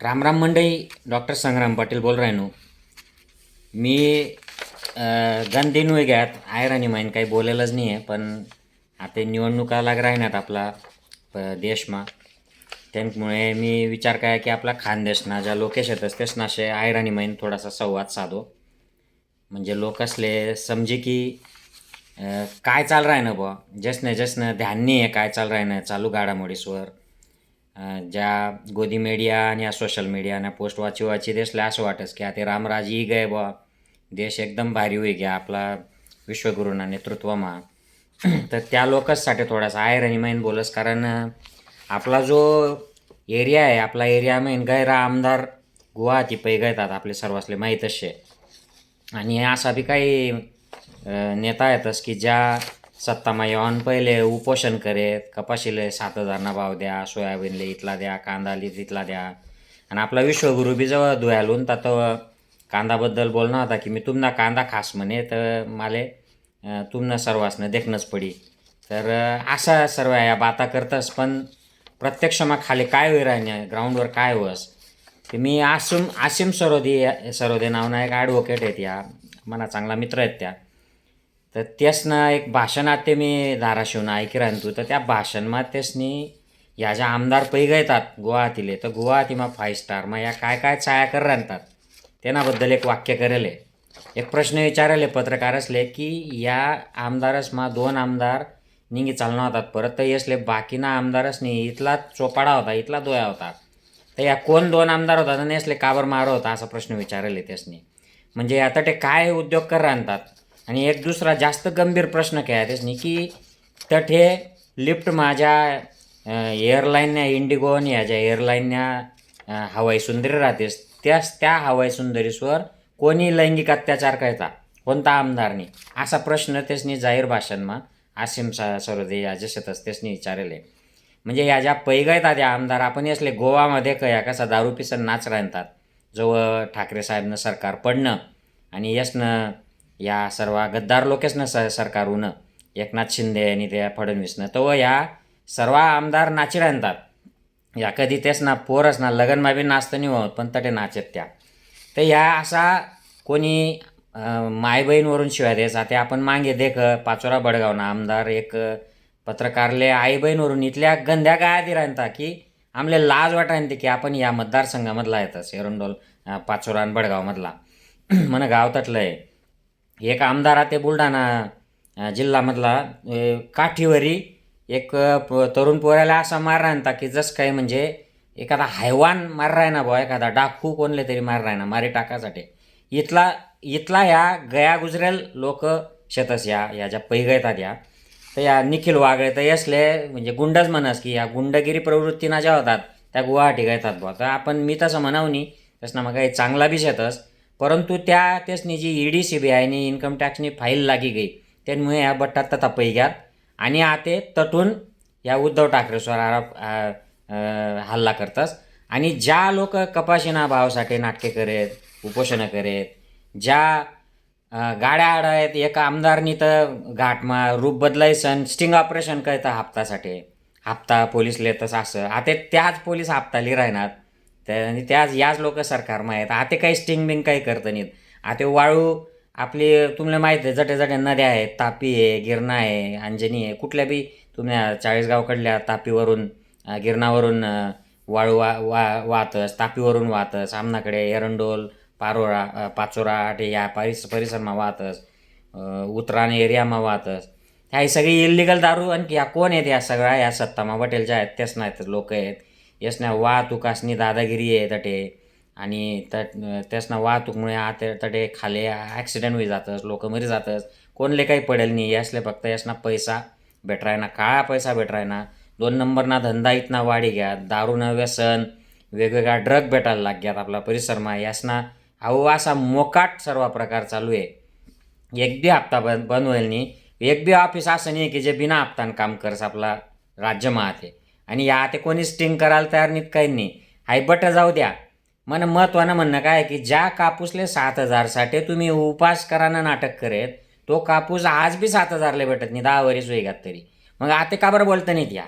रामराम मंडई डॉक्टर संग्राम पाटील बोल राहिनो मी गण दिन घ्यात आहे माहीन काही बोलेलंच नाही आहे पण आता निवडणुका लाग राहिनात आपला प देशमा. त्यामुळे मी विचार काय की आपला खानदेशना ज्या लोकेश येतस तेच नाशे आहे राणी माहीन थोडासा संवाद साधो. म्हणजे लोकसले समजे की काय चाल राय ना बुवा? जसनं जसनं ध्यान नाही आहे काय चाल राय ना चालू घडामोडीसवर ज्या गोदी मीडिया आणि या सोशल मीडिया आणि पोस्ट वाची वाची देशला असं वाटस की आता रामराज ही गय बुवा देश एकदम भारी होई गया आपला विश्वगुरूंना नेतृत्वमा. तर त्या लोकचसाठी थोडासा आहे आणि मैन बोलस कारण आपला जो एरिया आहे आपला एरिया मेन गैरा आमदार गुवाहाटी पै गयतात आपले सर्वासले माहीतच शे आणि असा बी काही नेता येतस की ज्या सत्तामा येऊन पहिले उपोषण करेत कपाशीले सात हजारना भाव द्या सोयाबीनले इथला द्या कांदाले तिथला द्या. आणि आपला विश्वगुरु बी जवळ धुयालून तर तो कांदाबद्दल बोलणं होता की मी तुमना कांदा खास म्हणे तर माले तुमनं सर्वासनं देखणंच पडी. तर असा सर्व या बाता करतस पण प्रत्यक्षमा खाली काय होई राहण्या ग्राउंडवर काय होस? की मी आसिम आसिम सरोदे सरोदे नावना एक ॲडव्होकेट आहेत या मला चांगला मित्र आहेत त्या. तर त्यासनं एक भाषण आते मी धाराशिवनं ऐकी राहतो तर त्या भाषणमा त्यासनी या ज्या आमदार पैग येतात गुवाहाटीले तर गुवाहाटीमा फाय स्टार मग या काय काय छाया कर राहतात त्यांनाबद्दल एक वाक्य करेले. एक प्रश्न विचारले पत्रकार असले की या आमदारसमा दोन आमदार निंगी चालना होतात परत. तर यसले बाकीना आमदारसनी इथला चोपाडा होता इथला दोया होता. तर या कोण दोन आमदार होता आणि यसले काबर मारो होता असा प्रश्न विचारले त्यासनी म्हणजे आता ते काय उद्योग कर राहतात आणि एक दुसरा जास्त गंभीर प्रश्न काय आहे त्यासनी की तट हे लिफ्ट माझ्या एअरलाईनने इंडिगो आणि ह्या ज्या हवाई सुंदरी राहतेस. त्यास त्या हवाई सुंदरीसवर कोणी लैंगिक अत्याचार करता? कोणता आमदारनी? असा प्रश्न त्यासनी जाहीर भाषणमा आसिम सा सरोदे या जसेतच त्यासनी विचारले. म्हणजे या ज्या पैग आहेत त्या आमदार आपण असले गोवामध्ये कया कसा दारू पिसन नाच राहतात जवळ ठाकरे साहेबनं सरकार पडणं आणि यसनं या सर्व गद्दार लोकेसनं स सरकार एकनाथ शिंदे आणि त्या फडणवीसनं. तो या सर्व आमदार नाची आणतात. या कधी तेच ना पोरच ना लग्नमा बी नाचतं नाही होत पण तटे नाचत त्या. तर या असा कोणी मायबहीणवरून शिवाय द्यायचा ते आपण मागे देख पाचोरा बडगावना आमदार एक पत्रकारले आई बहीणवरून इथल्या गंध्या गायादी राहता की आमले लाज वाटायन ते की आपण या मतदारसंघामधला येतच एरंडोल पाचोरा आणि बडगावमधला. म्हण गाव तटलं आहे एक आमदार ते बुलढाणा जिल्हामधला काठीवरी एक प- तरुण पोऱ्याला असा मार राहता की जसं काही म्हणजे एखादा हैवान मार ना बुवा एखादा डाकू कोणले तरी मार ना मारी टाकासाठी. इथला इथला ह्या गया गुजरेल लोक शेतस या या ज्या पैग येतात या तर या निखिल वागळे तर यसले म्हणजे गुंडच म्हणस की या गुंडगिरी प्रवृत्तीना ज्या होतात त्या गुवाहाटी येतात बुवा. तर आपण मी तसं म्हणावं नाही तसं मग काही चांगला बी शेतस परंतु त्या त्यासनी जी ई ईडी सी बी आयनी इन्कम टॅक्सनी फाईल लागी गई त्यामुळे ह्या बट्टात तथा पैग्यात आणि आते तटून या उद्धव ठाकरेश्वर हल्ला करतस. आणि ज्या लोक कपाशीना भावासाठी नाटके करेत उपोषणं करेत ज्या गाड्या आडा आहेत एका आमदारनी तर घाटमा रूप बदलायसन स्टिंग ऑपरेशन करता हप्तासाठी. हप्ता पोलीस लेतस असं. आता त्याच पोलीस हप्ताली राहणार. त्या आणि त्याच याच लोक सरकारमा आहेत. आता काही स्टिंग बिंग काही करत नाहीत. आता वाळू आपली तुम्हाला माहीत आहे जटे जटे नद्या आहेत तापी आहे गिरणा आहे अंजनी आहे. कुठल्या बी तुम्ही चाळीसगावकडल्या तापीवरून गिरणावरून वाळू वा वा वाहतस तापीवरून वाहतस आमनाकडे एरंडोल पारोळा पाचोरा ते या परिस परिसरमा वाहतस उतराण एरियामा वाहतस. ह्या ही सगळी इलिगल दारू आणखी या कोण आहेत या सगळ्या या सत्तामा? पटेलच्या आहेत तेच नाहीत लोक आहेत. यसना वाहतुकासनी दादागिरी आहे तटे. आणि तट त्यासना वाहतूकमुळे आत तटे खाली ॲक्सिडेंट होई जातस लोक मरी जातस. कोणले काही पडेल नाही यासले फक्त यासना पैसा भेटराय ना काळा पैसा भेटराय ना दोन नंबरना धंदा इतना वाढी घ्या दारूनं व्यसन वेगवेगळ्या ड्रग भेटायला लाग्यात आपला परिसरमा. यासना अहो असा मोकाट सर्व प्रकार चालू आहे. एक बी हप्ता बंद बंद होईल नाही. एक बी ऑफिस असं नाही की जे बिना हप्तान काम करस आपला राज्यमा आहे आणि या ते कोणी स्टिंग करायला तयार नाहीत काही नाही हाय बट जाऊ द्या. मन महत्त्वानं म्हणणं काय की ज्या कापूसले सात हजारसाठी तुम्ही उपास करानं नाटक करेत तो कापूस आज बी सात हजारले भेटत नाही दहा वरीस वेगात तरी. मग आता का बरं बोलतं नाहीत या?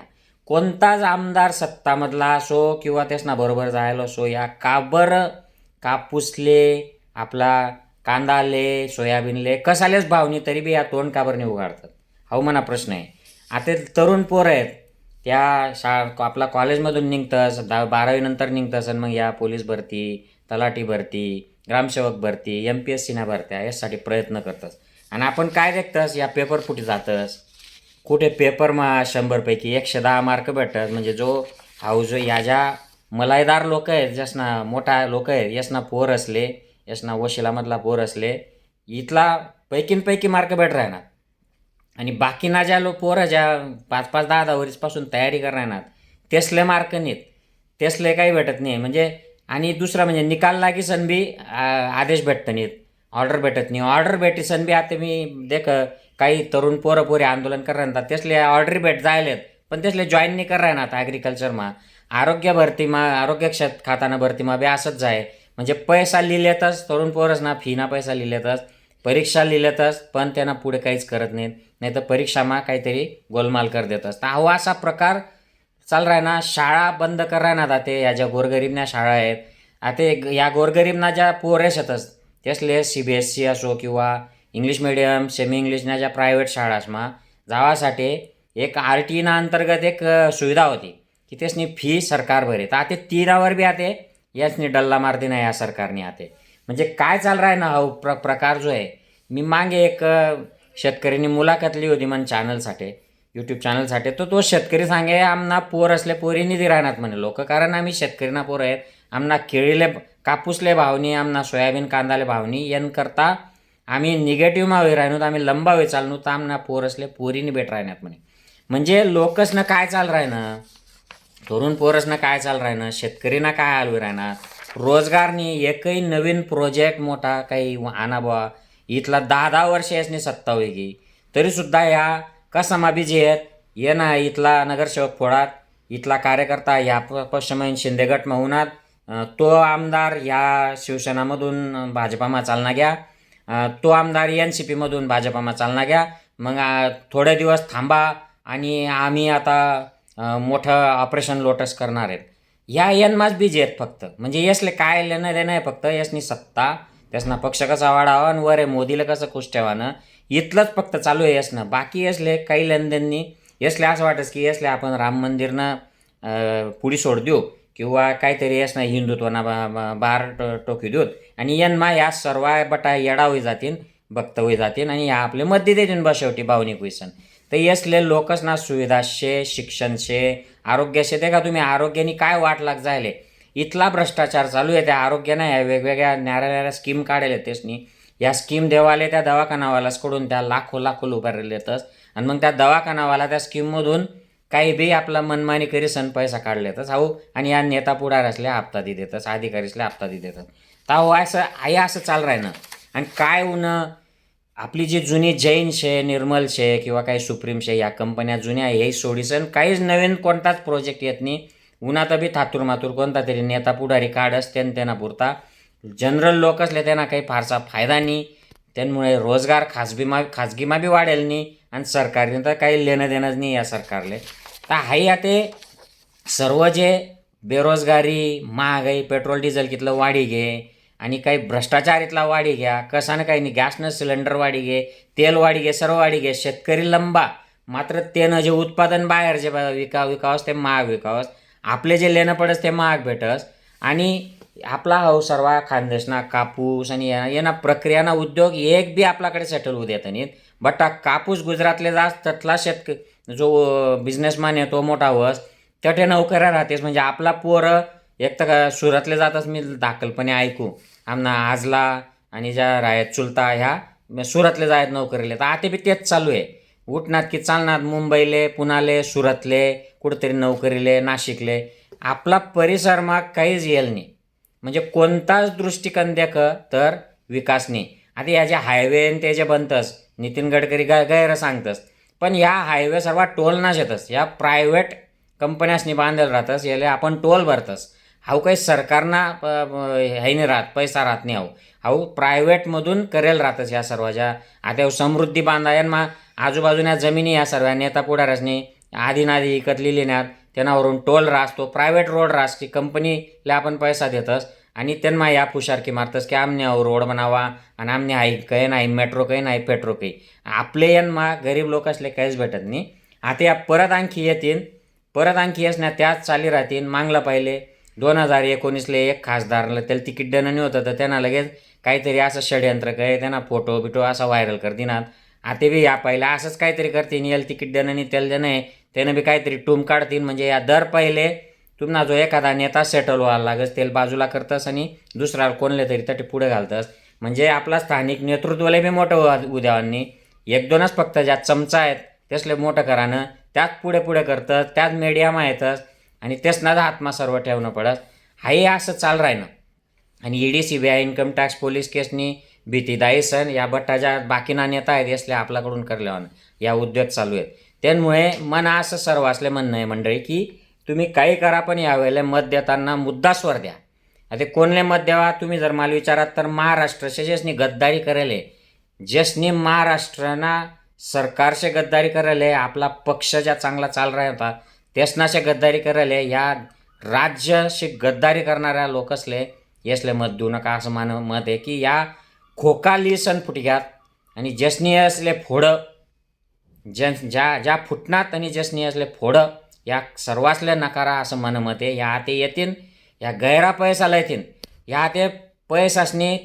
कोणताच आमदार सत्तामधला असो किंवा त्यासना बरोबर जायला असो या काबर कापूसले आपला कांदाले सोयाबीनले कसालेच भावनी तरी बी या तोंड काबरने उघाडतात? हा म्हणा प्रश्न आहे. आता तरुण पोरं आहेत त्या शा आपला कॉलेजमधून निघतंस दहा बारावीनंतर निघतंस आणि मग या पोलीस भरती तलाठी भरती ग्रामसेवक भरती एम पी एस सीना भरत्या यासाठी प्रयत्न करतस. आणि आपण काय देखतस? या पेपर फुटी जातस. कुठे पेपरमा शंभरपैकी एकशे दहा मार्क भेटतात म्हणजे जो हाऊ जो या ज्या मलाईदार लोक आहेत ज्यासना मोठा लोक आहेत यासना पोर असले यासना वशिलामधला पोर असले इथला पैकीनपैकी मार्क भेट राहणार. आणि बाकीना ज्या लो पोरं ज्या पाच पाच दहा दहा वर्षपासून तयारी करणार तेसले मार्क नाहीत. तेसले काही भेटत नाही. म्हणजे आणि दुसरा म्हणजे निकाल लागी सनबी आदेश भेटत नाहीत. ऑर्डर भेटत नाही. ऑर्डर भेटी सनबी आता मी देख काही तरुण पोरं पोरे आंदोलन करणार तेसले ऑर्डर भेट जायलेत पण तेसले जॉईन नाही करणार ॲग्रिकल्चरमा आरोग्य भरतीमा आरोग्य क्षेत्र खाताना भरतीमा बी असंच जाय म्हणजे पैसा लिहिलेतच तरुण पोरच ना फीना पैसा लिहिलेतच. परीक्षा लिहिल्यातच पण त्यांना पुढे काहीच करत नाहीत. नाही तर परीक्षामा काहीतरी गोलमाल कर देतच तर हा असा प्रकार चाल राय ना शाळा बंद कर ना आता ते या ज्या गोरगरीबना शाळा आहेत. आता एक- या गोरगरीबना ज्या पोरेस येतच त्यासले सी बी एस सी असो किंवा इंग्लिश मिडियम सेमी इंग्लिशना ज्या प्रायव्हेट शाळासमा जावासाठी एक आर टी ना अंतर्गत एक सुविधा होती की त्यासनी फी सरकार भरे तर आता तीनावर बी आते याचनी डल्ला मारते ना या सरकारने आते. म्हणजे काय चाल आहे ना हा प्र प्रकार जो आहे. मी मागे एक अ, शेतकऱ्यांनी मुलाखत लिहिली होती मन चॅनलसाठी यूट्यूब चॅनलसाठी तर तो शेतकरी सांगे आमना पोर असले पोरी निधी राहणार म्हणे लोक. कारण आम्ही शेतकरीना पोर आहेत. आमना केळीले कापूसले भावनी आमना सोयाबीन कांदाले भावनी यान करता आम्ही निगेटिव्ह मावे राहणू तर आम्ही लंबा चालणू तर आमना पोर असले पोरीनी भेट राहण्यात म्हणे. म्हणजे लोकसनं काय चाल राहणं तरुण पोरसनं काय चाल राहणं शेतकरीना काय हाल राहणार रोजगारनी एकही नवीन प्रोजेक्ट मोठा काही आणा बुवा इथला दहा दहा वर्ष यासनी सत्ता होईगी तरीसुद्धा या कसमा बी जे आहेत ये ना इथला नगरसेवक फोडात इथला कार्यकर्ता या प- पश्चिम शिंदेगट महुनात तो आमदार या शिवसेनामधून भाजपामा चालना घ्या. तो आमदार एन सी पीमधून भाजपामा चालना घ्या. मग थोडे दिवस थांबा आणि आम्ही आता मोठं ऑपरेशन लोटस करणार आहेत. या यनमाच बीजे आहेत फक्त. म्हणजे यसले काय लेणं देणं आहे फक्त यसनी सत्ता त्यासना पक्ष कसा वाढावा आणि वर आहे मोदीला कसं खुश ठेवानं इथलंच फक्त चालू आहे यसनं. बाकी यसले काही लेनदेननी यसले असं वाटस की यसले आपण राम मंदिरनं पुढे पुढी सोड देऊ किंवा काहीतरी यसनं हिंदुत्वना बा बार टोकी देऊत आणि यनमा या सर्व बटा येडा होई जातीन भक्त होई जातीन आणि या आपले मध्य देतीन बा शेवटी भावनिक होईसन. तर यसले लोकच ना सुविधा शे शिक्षण शे आरोग्य शे ते का तुम्ही आरोग्याने काय वाट लाग जायले? इथला भ्रष्टाचार चालू आहे त्या आरोग्यानं या वेगवेगळ्या न्याऱ्या न्याऱ्या स्कीम काढले तेसनी या स्कीम देवाले त्या दवाखानावालासकडून त्या लाखो लाखो उभारले येतच आणि मग त्या दवाखानावाला त्या स्कीममधून काही बी आपला मनमानी करी सण पैसा काढलेतच हाऊ आणि या नेता पुढार हप्ता दि देतच अधिकारीसल्या हप्ता दि देतात तर हो असं आई असं चाल राहिनं आणि काय उन्हं आपली जी जुनी जैन शे निर्मल शे किंवा काही सुप्रीम शे या कंपन्या जुन्या हे सोडीसन. काहीच नवीन कोणताच प्रोजेक्ट येत नाही. उन्हात बी थातूर मातूर कोणता तरी नेता पुढारी काढस त्यान त्यांना पुरता. जनरल लोक असले त्यांना काही फारसा फायदा नाही. त्यामुळे रोजगार खाजगीमा खाजगीमा बी वाढेल नाही. आणि सरकारने तर काही लेणं देणंच नाही या सरकारले. तर हाही आता सर्व जे बेरोजगारी महागाई पेट्रोल डिझेल कितलं वाढी घे आणि काही भ्रष्टाचारीतला वाढी घ्या कसानं काही नाही गॅसनं सिलेंडर वाढी घे तेल वाढी घे सर्व वाढी घे शेतकरी लंबा. मात्र त्यानं जे उत्पादन बाहेर जे विका विकावस ते महाग विकावस. आपले जे लेणं पडस ते महाग भेटस. आणि आपला हा सर्वा खानदेशना कापूस आणि या- प्रक्रियाना उद्योग एक बी आपल्याकडे सेटल होऊ देत नाहीत. बट कापूस गुजरातले जास्त ततला शेतक जो बिझनेसमॅन आहे तो मोठा वस तटे नोकऱ्या राहतेस. म्हणजे आपला पोरं एक तर का सुरतले जातच मी दाखलपणे ऐकू. आमना आजला आणि ज्या रायत चुलता ह्या सुरतले जायत नोकरीले. तर आता बी तेच चालू आहे. उठणार की चालणार मुंबईले पुणाले सुरतले कुठेतरी नोकरीले नाशिकले. आपला परिसर मग काहीच येईल नाही. म्हणजे कोणताच दृष्टिकोन देख तर विकास नाही. आता या जे हायवे आणि ते जे बनतस नितीन गडकरी गा गैर सांगतस पण ह्या हायवे सर्व टोल नाश येतस या प्रायव्हेट कंपन्यासनी बांधेल राहतस याला आपण टोल भरतस. हाऊ काही सरकारना ह्याने हे नाही राहत पैसा राहत नाही अहो अहो प्रायव्हेटमधून करेल राहतस या सर्व ज्या आता समृद्धी बांधायन मा आजूबाजूच्या जमिनी या सर्व नेता पुढारसनी आधी नादी इकत लिहिण्यात त्यांनावरून टोल रासतो प्रायव्हेट रोड रास की कंपनीला आपण पैसा देतस आणि त्यांना या फुशारकी मारतस की आमने अहो रोड बनावा आणि आमने आई काही नाही मेट्रो काही नाही पेट्रो काही. आपले यांना गरीब लोक असले काहीच भेटत नाही. आता या परत आणखी येतील परत आणखी असण्या ना त्याच चाली राहतील मागला पाहिले दोन हजार एकोणीसले एक खासदारला त्याला तिकीट देणं नाही होतं तर त्यांना लगेच काहीतरी असं षडयंत्र काय त्यांना फोटो बिटो असा व्हायरल करतीनात आता बी या पहिले असंच काहीतरी करतीन याला तिकीट देणं नाही त्याला देणं आहे त्यानं बी काहीतरी टूम काढतील म्हणजे या दर पहिले तुम्हाला जो एखादा नेता सेटल व्हायला लागस त्याला बाजूला करतस आणि दुसरा कोणले तरी तटी पुढे घालतस. म्हणजे आपला स्थानिक नेतृत्वाला बी मोठं उद्यावांनी. एक दोनच फक्त ज्या चमचा आहेत त्यासले मोठं करानं त्यात पुढे पुढे करतं त्यात मीडियामा येतस आणि तेच ना हातमा सर्व ठेवणं पडत. हाही असं चाल राहिनं आणि E ED C B I income tax police Keshni भीतीदायी सण या बट्टाच्या बाकीना नेता आहेत यासले आपल्याकडून करल्यावर या उद्योग चालू आहेत. त्यामुळे मन असं सर्व असले म्हणणं आहे मंडळी की तुम्ही काही करा पण यावेळेला मत देताना मुद्दास्वर द्या. आता कोणले मत द्यावा? तुम्ही जर मला विचारात तर महाराष्ट्र जसनी गद्दारी करेले. जसनी महाराष्ट्राना सरकारचे गद्दारी करेल आपला पक्ष ज्या चांगला चाल राहता होता त्यासनाशे गद्दारी करायले या राज्याशी गद्दारी करणाऱ्या लोकसले यसले मत देऊ नका असं मान मत आहे की या खोकाली सण फुटग्यात आणि जसनी असले फोडं जन ज्या ज्या फुटणात आणि जसनी असले फोडं या सर्वासले नकारा असं मन मत आहे. या आते येतील या गैरा पैसाला येतील या ते पैसासनी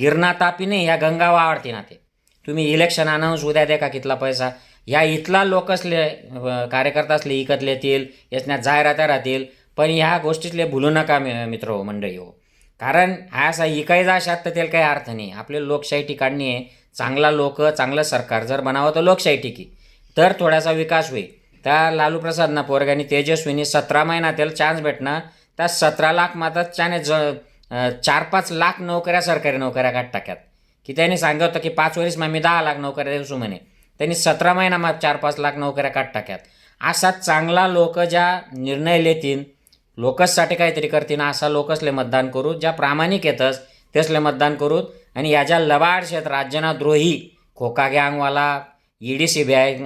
गिरणा तापी नाही या गंगा वावडतीन आते तुम्ही इलेक्शन अनाऊन्स उद्या दे का कितला पैसा? या इथला लोकसले अं, कार्यकर्ता असले इकतले येतील यासन्या जाहिरात्या राहतील पण ह्या गोष्टीतले भुलू नका मित्र हो मंडळी हो. कारण हा असा इकायचा जाशात तर त्याला काही अर्थ नाही. आपले लोकशाही ठिकाणी आहे. चांगला लोक चांगलं सरकार जर बनावं तर लोकशाही टिकी तर थोडासा विकास होईल. त्या लालू प्रसादना पोरग्यानी तेजस्वीनी सतरा महिना त्याला चान्स भेटणार त्या सतरा लाख मात्र त्याने ज चार पाच लाख नोकऱ्या सरकारी नोकऱ्या काढ टाक्यात. की त्यांनी सांगितलं होतं की पाच वर्ष मग मी दहा लाख नोकऱ्या देऊ म्हणे. त्यांनी सतरा महिना चार पाच लाख नोकऱ्या काढ टाक्यात. असा चांगला लोक ज्या निर्णय लेतील लोकससाठी काहीतरी करतील असा लोकसले मतदान करू ज्या प्रामाणिक येतस तेसले मतदान करू आणि या ज्या लबाड शेत राज्यना द्रोही खोका गँगवाला ईडी सी बी आय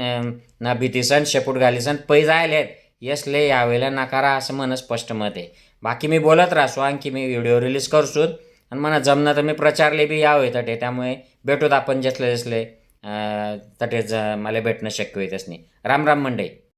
ना भीतीसन शेपूट घालीसन पै जायले यसले यावेळेला नकारा असं मन स्पष्ट मत आहे. बाकी मी बोलत राहसो आणखी मी व्हिडिओ रिलीज करसून आणि मला जमणं तर मी प्रचारले बी यावे तटे त्यामुळे भेटूत आपण जसले जसले. अं, मला भेटणं शक्य होईल नाही. राम राम मंडई.